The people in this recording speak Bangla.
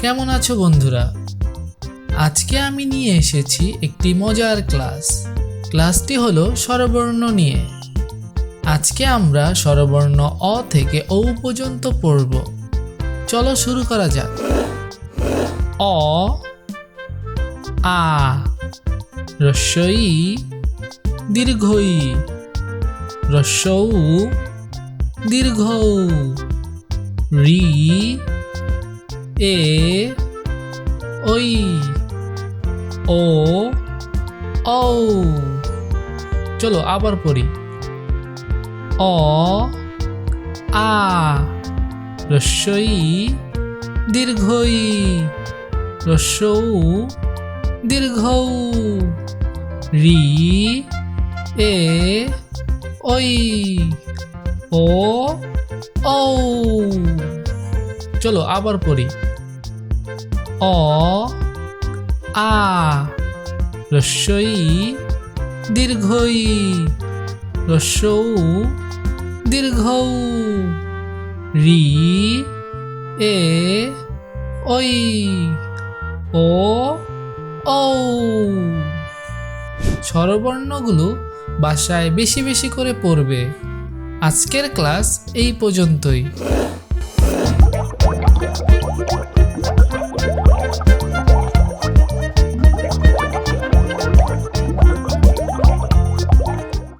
কেমন আছো বন্ধুরা? আজকে আমি নিয়ে এসেছি একটি মজার ক্লাস। ক্লাসটি হলো স্বরবর্ণ নিয়ে। আজকে আমরা স্বরবর্ণ অ থেকে ঔ পর্যন্ত পড়ব। চলো শুরু করা যাক। অ, আ রস্বই দীর্ঘই। রস্যৌ দীর্ঘ রি এ ওই ও ও চলো আবার পড়ি। অ, আ, রস্যই দীর্ঘই রস্যৌ দীর্ঘ রি, এ, ওই, ও ও চলো আবার পড়ি। অ, আ রস্যই দীর্ঘই রস্যৌ দীর্ঘ, রি, এ ওই ও ও স্বরবর্ণগুলো বাসায় বেশি বেশি করে পড়বে। আজকের ক্লাস এই পর্যন্তই।